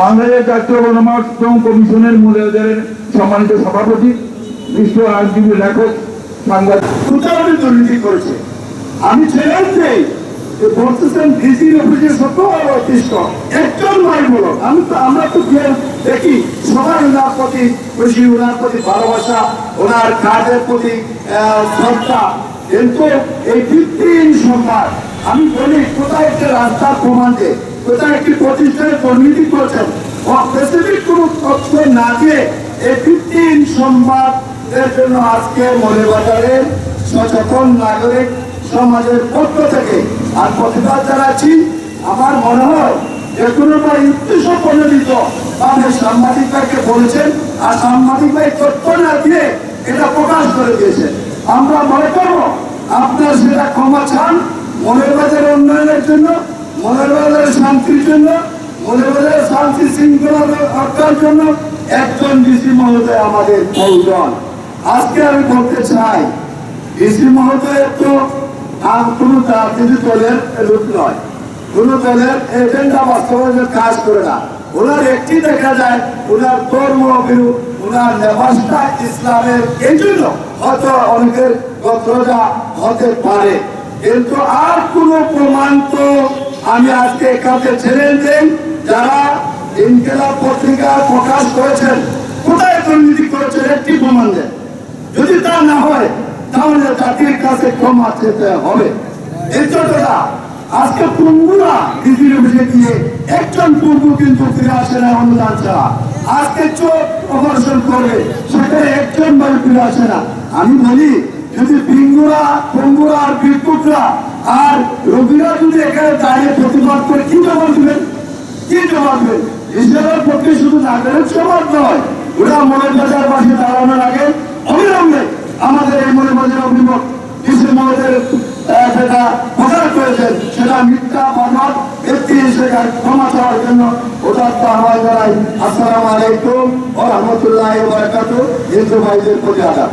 বাংলাদেশ জাতীয় গণমাধ্যম কমিশনের মূল্যায়নের সম্মানিত সভাপতি বিশ্ব আইনজীবী লেখক, সাংবাদিক। দুর্নীতি করেছে। আমি চ্যালেঞ্জ দেই যে বলতেছেন সত্য অতিষ্ঠ একজন বলো আমি তো আমরা তো দেখি সবাই ওনার প্রতি ওনার প্রতি ভালোবাসা, ওনার কাজের প্রতি শ্রদ্ধা। কিন্তু এই ভিত্তিহীন সংবাদ আমি বলি কোথায় একটা রাস্তার প্রমাণ যে? কোথায় একটি প্রতিষ্ঠানে দুর্নীতি করছেন স্পেসিফিক কোনো তথ্য না দিয়ে এই ভিত্তিহীন সংবাদ এর জন্য আজকে মৌলবাজারের সচেতন নাগরিক সমাজের পক্ষ থেকে আর প্রতিবাদ জানাচ্ছি, আমার মনে হয় যে কোনো বা উদ্দেশ্য প্রণোদিত আপনি সাংবাদিক ভাইকে বলেছেন আর সাংবাদিক ভাই তথ্য না দিয়ে এটা প্রকাশ করে দিয়েছেন। আমরা মনে করব আপনার সেটা ক্ষমা চান মনের বাজারের উন্নয়নের জন্য। মনের বাজারের শান্তির জন্য, মনের বাজারের শান্তি শৃঙ্খলা রক্ষার জন্য একজন ডিসি মহোদয় আমাদের প্রয়োজন আজকে আমি বলতে চাই ডিসি তো আর কোনো রাজনীতি দলের লোক নয়। দলের এজেন্ডা বাস্তবায়নের কাজ করে না। ওনার একটি দেখা যায়, ওনার ধর্ম বিরু ওনার নেবাসটা ইসলামের এই জন্য হয়তো অনেকের গোত্রজা হতে পারে। কিন্তু আর কোনো প্রমাণ তো আমি আজকে এখানে ছেড়ে দেন যারা ইনকেলাব পত্রিকা প্রকাশ করেছেন, কোথায় দুর্নীতি করেছেন একটি প্রমাণ দেন। যদি তা না হয়, তাহলে জাতির কাছে ক্ষমা চেতে হবে। দ্বিতীয়টা আজকে পঙ্গুরা দিদির অফিসে গিয়ে একজন পঙ্গু কিন্তু ফিরে আসে না অনুদান ছাড়া। আজকে চোখ অপারেশন করবে সেখানে একজন বাড়ি ফিরে আসে না। আমি বলি যদি পিঙ্গুরা পঙ্গুরা আর বিক্ষুকরা আর রোগীরা যদি এখানে দাঁড়িয়ে প্রতিবাদ করে কি জবাব দেবেন? কি জবাব দেবেন? ইসলামের পক্ষে শুধু নাগরিক সমাজ নয় ওরা মনের বাজার পাশে দাঁড়ানোর আগে অবিলম্বে আমাদের এই মনে বাজার অভিমত কৃষি মহলের আহ, যেটা প্রচার করেছেন সেটা মিথ্যা বানর ব্যক্তি হিসেবে ক্ষমা চাওয়ার জন্য ওটার তো আহ্বান জানাই। আসসালামু আলাইকুম ও রহমতুল্লাহ বারাকাতু হিন্দু ভাইদের প্রতি আদাব।